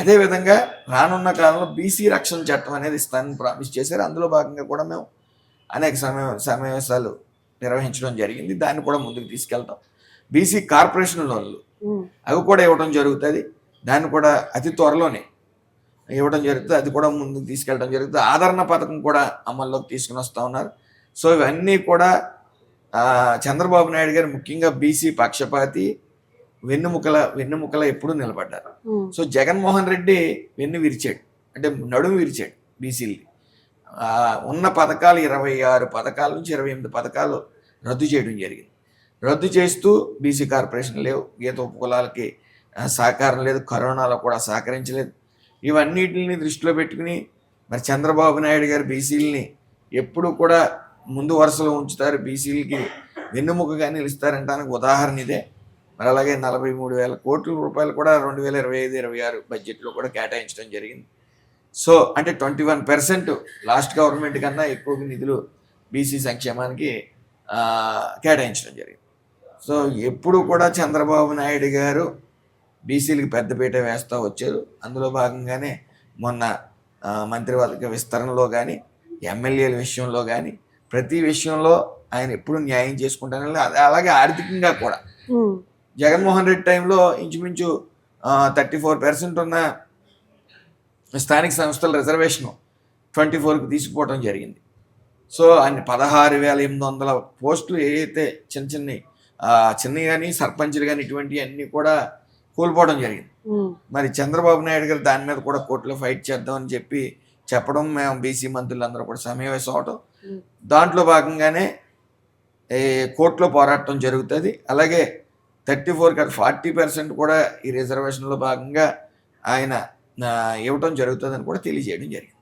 అదేవిధంగా రానున్న కాలంలో బీసీ రక్షణ చట్టం అనేది ఇస్తానని ప్రామిస్ చేశారు. అందులో భాగంగా కూడా మేము అనేక సమయ సమావేశాలు నిర్వహించడం జరిగింది. దాన్ని కూడా ముందుకు తీసుకెళ్తాం. బీసీ కార్పొరేషన్ లోన్లు అవి కూడా ఇవ్వడం జరుగుతుంది. దాన్ని కూడా అతి త్వరలోనే ఇవ్వడం జరుగుతుంది. అది కూడా ముందుకు తీసుకెళ్ళడం జరుగుతుంది. ఆదరణ పథకం కూడా అమల్లోకి తీసుకుని వస్తూ ఉన్నారు. సో ఇవన్నీ కూడా చంద్రబాబు నాయుడు గారు ముఖ్యంగా బీసీ పక్షపాతి వెన్నుముకల వెన్నుముకల ఎప్పుడూ నిలబడ్డారు. సో జగన్మోహన్ రెడ్డి వెన్ను విరిచాడు. అంటే నడుము విరిచాడు బీసీలు ఉన్న పథకాలు ఇరవై ఆరు పథకాల నుంచి ఇరవై ఎనిమిది పథకాలు రద్దు చేయడం జరిగింది. రద్దు చేస్తూ బీసీ కార్పొరేషన్ లేవు. గీత ఉపకులాలకి సహకారం లేదు. కరోనాలో కూడా సహకరించలేదు. ఇవన్నిటిని దృష్టిలో పెట్టుకుని మరి చంద్రబాబు నాయుడు గారు బీసీలని ఎప్పుడు కూడా ముందు వరుసలో ఉంచుతారు. బీసీలకి వెన్నుముకగా నిలుస్తారంటానికి ఉదాహరణ ఇదే. మరి అలాగే నలభై మూడు వేల కోట్ల రూపాయలు కూడా రెండు వేల ఇరవై ఐదు ఇరవై ఆరు బడ్జెట్లో కూడా కేటాయించడం జరిగింది. సో అంటే twenty one percent last government కన్నా ఎక్కువ నిధులు బీసీ సంక్షేమానికి కేటాయించడం జరిగింది. సో ఎప్పుడు కూడా చంద్రబాబు నాయుడు గారు బీసీలకు పెద్దపీట వేస్తూ వచ్చారు. అందులో భాగంగానే మొన్న మంత్రివర్గ విస్తరణలో కానీ ఎమ్మెల్యేల విషయంలో కానీ ప్రతి విషయంలో ఆయన ఎప్పుడు న్యాయం చేసుకుంటానే అలాగే ఆర్థికంగా కూడా. జగన్మోహన్ రెడ్డి టైంలో ఇంచుమించు థర్టీ ఫోర్ పర్సెంట్ ఉన్న స్థానిక సంస్థల రిజర్వేషన్ ట్వంటీ ఫోర్కి తీసుకుపోవడం జరిగింది. సో అన్ని పదహారు వేల ఎనిమిది వందల పోస్టులు ఏవైతే చిన్న చిన్న చిన్నవి కానీ సర్పంచ్లు కానీ ఇటువంటివి అన్నీ కూడా కోల్పోవడం జరిగింది. మరి చంద్రబాబు నాయుడు గారు దాని మీద కూడా కోర్టులో ఫైట్ చేద్దామని చెప్పి చెప్పడం మేము బీసీ మంత్రులందరూ కూడా సమావేశం అవటం. దాంట్లో భాగంగానే కోర్టులో పోరాటం జరుగుతుంది. అలాగే థర్టీ ఫోర్ కాదు ఫార్టీ పర్సెంట్ కూడా ఈ రిజర్వేషన్లో భాగంగా ఆయన ఇవ్వటం జరుగుతుందని కూడా తెలియజేయడం జరిగింది.